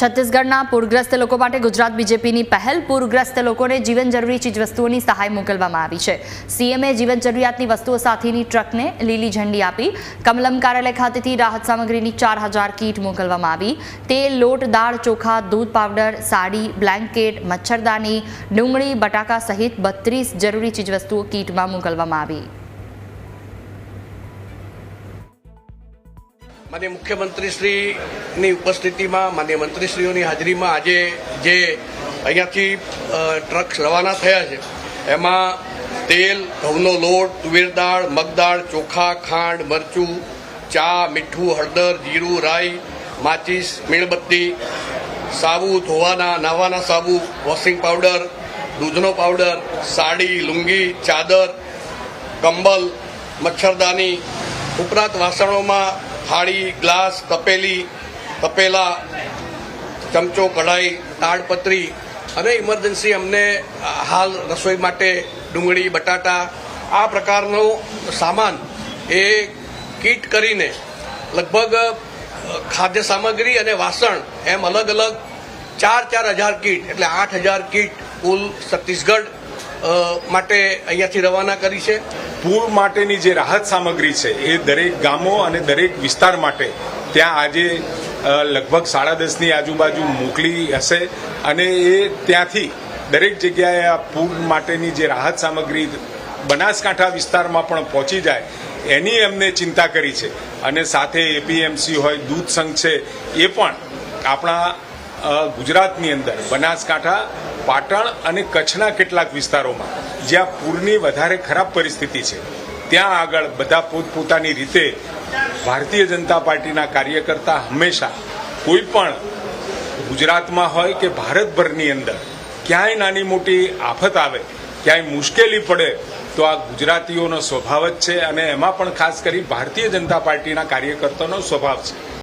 છત્તીસગઢના પૂરગ્રસ્ત લોકો માટે ગુજરાત બીજેપીની પહેલ. પૂરગ્રસ્ત લોકોને જીવન જરૂરી ચીજવસ્તુઓની સહાય મોકલવામાં આવી છે. સીએમએ જીવન જરૂરિયાતની વસ્તુઓ સાથેની ટ્રકને લીલી ઝંડી આપી. કમલમ કાર્યાલય ખાતેથી રાહત સામગ્રીની ચાર હજાર કીટ મોકલવામાં આવી. તેલ લોટ, દાળ, ચોખા, દૂધ પાવડર, સાડી, બ્લેન્કેટ, મચ્છરદાની, ડુંગળી, બટાકા સહિત બત્રીસ જરૂરી ચીજવસ્તુઓ કીટમાં મોકલવામાં આવી. માન્ય મુખ્યમંત્રીશ્રીની ઉપસ્થિતિમાં, માન્ય મંત્રીશ્રીઓની હાજરીમાં આજે જે અહીંયાથી ટ્રક્સ ટ્રક રવાના થયા છે, એમાં તેલ, ઘઉંનો લોટ, તુવેર દાળ મગદાળ ચોખા, ખાંડ, મરચું, ચા, મીઠું, હળદર, જીરું, રાઈ, માચીસ, મીણબત્તી, સાબુ, ધોવાના, નાહવાના સાબુ, વોશિંગ પાવડર, દૂધનો પાવડર, સાડી, લુંગી, ચાદર, કંબલ, મચ્છરદાની, ઉપરાંત વાસણોમાં થાળી, ગ્લાસ, તપેલી, તપેલા, ચમચો, કઢાઈ, તાડપત્રી અને ઇમરજન્સી અમને હાલ રસોઈ માટે ડુંગળી, બટાટા, આ પ્રકારનો સામાન એ કીટ કરીને લગભગ ખાદ્ય સામગ્રી અને વાસણ એમ અલગ અલગ ચાર ચાર હજાર કીટ, એટલે આઠ હજાર કીટ કુલ છત્તીસગઢ માટે અહીંયાથી રવાના કરી છે. પૂર માટેની જે રાહત સામગ્રી છે, એ દરેક ગામો અને દરેક વિસ્તાર માટે ત્યાં આજે લગભગ સાડા દસની આજુબાજુ મોકલી હશે અને એ ત્યાંથી દરેક જગ્યાએ આ પૂર માટેની જે રાહત સામગ્રી બનાસકાંઠા વિસ્તારમાં પણ પહોંચી જાય, એની એમને ચિંતા કરી છે. અને સાથે એપીએમસી હોય, દૂધ સંઘ છે, એ પણ આપણા ગુજરાતની અંદર બનાસકાંઠા પાટણ અને કચ્છના કેટલાક વિસ્તારોમાં, જ્યાં પૂરની વધારે ખરાબ પરિસ્થિતિ છે, ત્યાં આગળ બધા પોતપોતાની રીતે ભારતીય જનતા પાર્ટીના કાર્યકર્તા હંમેશા કોઈ પણ ગુજરાતમાં હોય કે ભારતભરની અંદર ક્યાંય નાની મોટી આફત આવે, ક્યાંય મુશ્કેલી પડે, તો આ ગુજરાતીઓનો સ્વભાવ જ છે અને એમાં પણ ખાસ કરી ભારતીય જનતા પાર્ટીના કાર્યકર્તાનો સ્વભાવ છે.